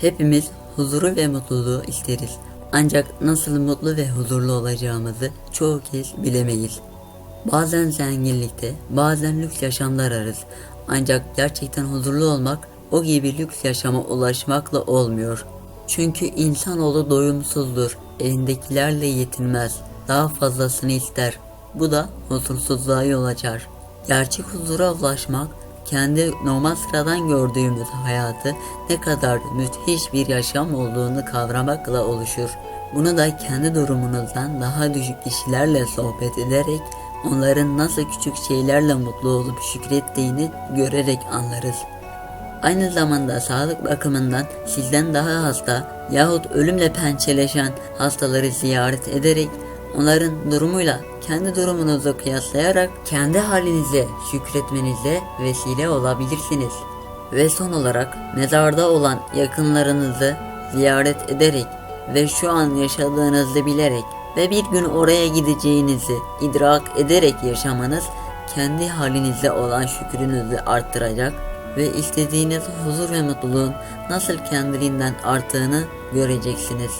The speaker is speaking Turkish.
Hepimiz huzuru ve mutluluğu isteriz. Ancak nasıl mutlu ve huzurlu olacağımızı çoğu kez bilemeyiz. Bazen zenginlikte, bazen lüks yaşamlar ararız. Ancak gerçekten huzurlu olmak o gibi lüks yaşama ulaşmakla olmuyor. Çünkü insanoğlu doyumsuzdur, elindekilerle yetinmez, daha fazlasını ister. Bu da huzursuzluğa yol açar. Gerçek huzura ulaşmak, kendi normal sıradan gördüğümüz hayatı ne kadar müthiş bir yaşam olduğunu kavramakla oluşur. Bunu da kendi durumunuzdan daha düşük kişilerle sohbet ederek onların nasıl küçük şeylerle mutlu olup şükrettiğini görerek anlarız. Aynı zamanda sağlık bakımından sizden daha hasta yahut ölümle pençeleşen hastaları ziyaret ederek onların durumuyla kendi durumunuzu kıyaslayarak kendi halinize şükretmenize vesile olabilirsiniz. Ve son olarak mezarda olan yakınlarınızı ziyaret ederek ve şu an yaşadığınızı bilerek ve bir gün oraya gideceğinizi idrak ederek yaşamanız kendi halinize olan şükrünüzü arttıracak ve istediğiniz huzur ve mutluluğun nasıl kendiliğinden arttığını göreceksiniz.